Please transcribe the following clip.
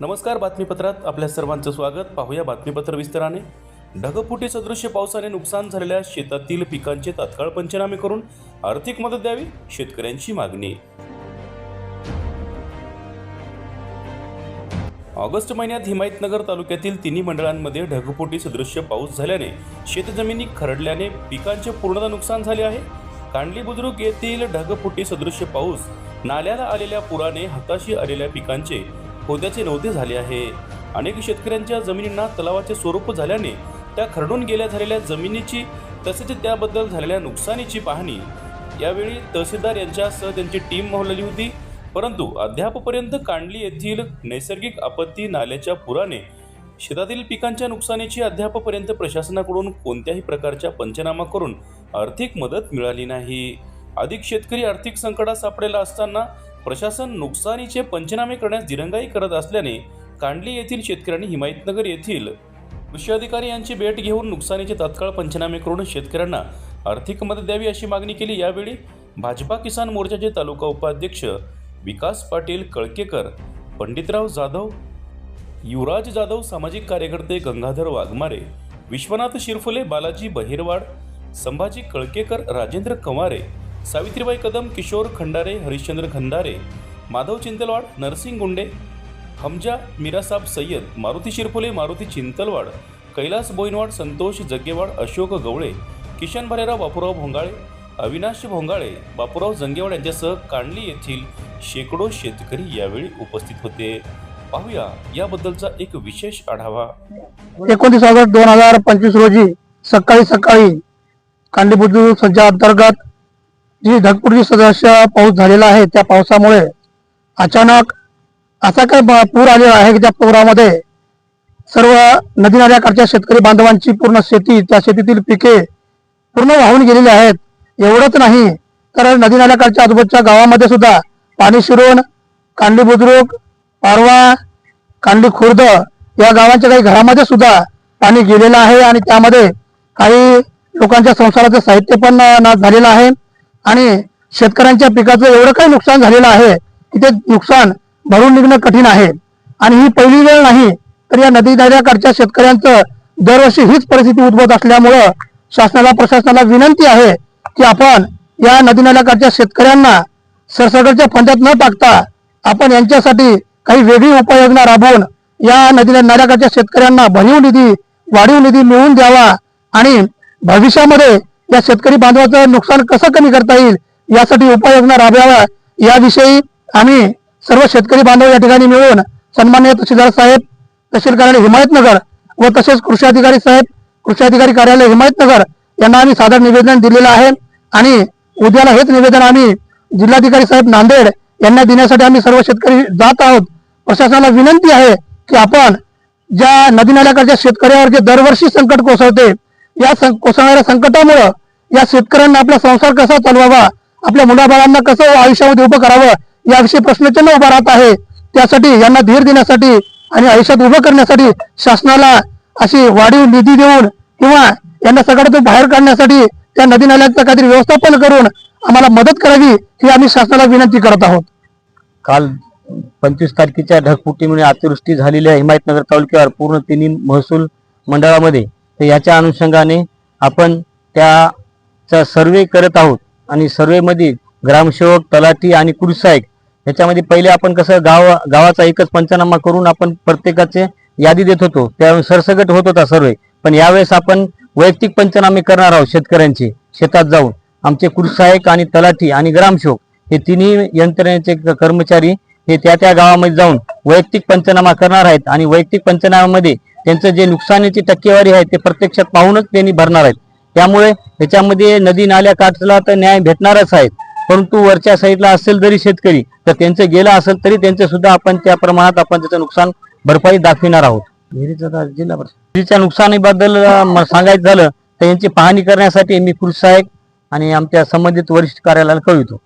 नमस्कार बातमीपत्रात आपल्या सर्वांचं स्वागत. पाहूया बातमीपत्र विस्ताराने. ढगफुटी सदृश्य पावसाने नुकसान झालेल्या शेतातील पिकांचे तात्काळ पंचनामे करून आर्थिक मदत द्यावी शेतकऱ्यांची मागणी. ऑगस्ट महिन्यात हिमायतनगर तालुक्यातील तिन्ही मंडळांमध्ये ढगफुटी सदृश्य पाऊस झाल्याने शेतजमिनी खरडल्याने पिकांचे पूर्णतः नुकसान झाले आहे. कांडली बुद्रुक येथील ढगफुटी सदृश्य पाऊस नाल्याला आलेल्या पुराने हाताशी आलेल्या पिकांचे होद्याचे नव्हते झाले आहे. अनेक शेतकऱ्यांच्या जमिनींना तलावाचे स्वरूप झाल्याने त्या खरडून गेल्या झालेल्या जमिनीची तसेच त्याबद्दल झालेल्या नुकसानीची पाहणी. यावेळी तहसीलदार यांच्यासह त्यांची टीम मोहलली होती. परंतु अद्यापपर्यंत कांडली येथील नैसर्गिक आपत्ती नाल्याच्या पुराने शेतातील पिकांच्या नुकसानीची अद्यापपर्यंत प्रशासनाकडून कोणत्याही प्रकारच्या पंचनामा करून आर्थिक मदत मिळाली नाही. अधिक शेतकरी आर्थिक संकटात सापडेला असताना प्रशासन नुकसानीचे पंचनामे करण्यास दिरंगाई करत असल्याने कांडली येथील शेतकऱ्यांनी हिमायतनगर येथील कृषी अधिकारी यांची भेट घेऊन नुकसानीचे तात्काळ पंचनामे करून शेतकऱ्यांना आर्थिक मदत द्यावी अशी मागणी केली. यावेळी भाजपा किसान मोर्चाचे तालुका उपाध्यक्ष विकास पाटील कळकेकर पंडितराव जाधव युवराज जाधव सामाजिक कार्यकर्ते गंगाधर वाघमारे विश्वनाथ शिरफुले बालाजी बहिरवाड संभाजी कळकेकर राजेंद्र कवारे सावित्रीबाई कदम किशोर खंडारे हरिश्चंद्र खंडारे माधव चिंतलवाड नरसिंग गुंडे हमजा मिरासाब सय्यद मारुती शिरफुले मारुती चिंतलवाड कैलास बोईनवाड संतोष जग्गेवाड अशोक गवळे किशन भालेराव बापूराव भोंगाळे अविनाश भोंगाळे बापूराव जंगेवाड यांच्यासह कांडली येथील शेकडो शेतकरी यावेळी उपस्थित होते. पाहूया याबद्दलचा एक विशेष आढावा. एकोणतीस ऑगस्ट दोन हजार पंचवीस रोजी सकाळी सकाळी कांडी बुद्रुक संचा अंतर्गत जी ढगपुरची सदस्य पाऊस झालेला आहे त्या पावसामुळे अचानक असा काय पूर आलेला आहे की त्या पुरामध्ये सर्व नदी नाल्याकडच्या शेतकरी बांधवांची पूर्ण शेती त्या शेतीतील पिके पूर्ण वाहून गेलेली आहेत. एवढंच नाही तर नदी नाल्याकडच्या आजूबाजूच्या गावामध्ये सुद्धा पाणी शिरून कांडी बुद्रुक पारवा कांडी खुर्द या गावांच्या काही घरामध्ये सुद्धा पाणी गेलेलं आहे आणि त्यामध्ये काही लोकांच्या संसाराचं साहित्य पण नाश झालेलं आहे. आणि शेतकऱ्यांच्या पिकाचं एवढं काही नुकसान झालेलं आहे की ते नुकसान भरून निघणं कठीण आहे. आणि ही पहिली वेळ नाही तर या नदी नाल्याकडच्या शेतकऱ्यांचं दरवर्षी हीच परिस्थिती उद्भवत असल्यामुळं शासनाला प्रशासनाला विनंती आहे की आपण या नदी नाल्याकडच्या शेतकऱ्यांना सरसकटच्या फंद्यात न टाकता आपण यांच्यासाठी काही वेगळी उपाययोजना राबवून या नदी नाल्याकडच्या शेतकऱ्यांना भरीव निधी वाढीव निधी मिळवून द्यावा आणि भविष्यामध्ये या शेतकरी बांधवाचं नुकसान कसं कमी करता येईल यासाठी उपाययोजना राबवाव्या याविषयी आम्ही सर्व शेतकरी बांधव या ठिकाणी मिळून सन्मान्य तहसीलदार साहेब तहसील कार्यालय हिमायतनगर व तसेच कृषी अधिकारी साहेब कृषी अधिकारी कार्यालय हिमायतनगर यांना आम्ही सादर निवेदन दिलेलं आहे आणि उद्याला हेच निवेदन आम्ही जिल्हाधिकारी साहेब नांदेड यांना देण्यासाठी आम्ही सर्व शेतकरी जात आहोत. प्रशासनाला विनंती आहे की आपण ज्या नदी नाल्याकडच्या शेतकऱ्यावर जे दरवर्षी संकट कोसळते या सं- कोसळणाऱ्या संकटामुळं या शेतकऱ्यांना आपला संसार कसा चालवावा आपल्या मुलाबाळांना कसं आयुष्यामध्ये उभं करावं याविषयी प्रश्नचिन्ह उभा राहत आहे. त्यासाठी यांना धीर देण्यासाठी आणि आयुष्यात उभं करण्यासाठी शासनाला अशी वाढीव निधी देऊन किंवा यांना सगळ्यातून बाहेर काढण्यासाठी त्या नदी नाल्याचं काहीतरी व्यवस्थापन करून आम्हाला मदत करावी ही आम्ही शासनाला विनंती करत आहोत. काल पंचवीस तारखेच्या ढगफुटीमुळे अतिवृष्टी झालेल्या हिमायतनगर तालुक्यावर पूर्ण तिन्ही महसूल मंडळामध्ये तर याच्या अनुषंगाने आपण त्याचा सर्वे करत आहोत आणि सर्वेमध्ये ग्रामसेवक तलाठी आणि कृषी ह्याच्यामध्ये पहिले आपण कसं गाव गावाचा एकच पंचनामा करून आपण प्रत्येकाचे यादी देत होतो. त्यावेळी सरसगट होत होता सर्वे. पण यावेळेस आपण वैयक्तिक पंचनामे करणार आहोत शेतकऱ्यांचे शेतात जाऊन. आमचे कृषी आणि तलाठी आणि ग्रामसेवक हे तिन्ही यंत्रणेचे कर्मचारी हे त्या त्या गावामध्ये जाऊन वैयक्तिक पंचनामा करणार आहेत. आणि वैयक्तिक पंचनाम्यामध्ये त्यांचं जे नुकसानीची टक्केवारी आहे ते प्रत्यक्षात पाहूनच त्यांनी भरणार आहेत. त्यामुळे त्याच्यामध्ये नदी नाल्या काठला तर न्याय भेटणारच आहेत. परंतु वरच्या साईडला असेल जरी शेतकरी तर त्यांचं गेलं असेल तरी त्यांचं सुद्धा आपण त्या प्रमाणात आपण त्याचं नुकसान भरपाई दाखविणार आहोत. जिल्हा परिषद. नुकसानीबद्दल सांगायचं झालं तर यांची पाहणी करण्यासाठी मी कृषी सहाय्यक आणि आमच्या संबंधित वरिष्ठ कार्यालयाला कळवितो.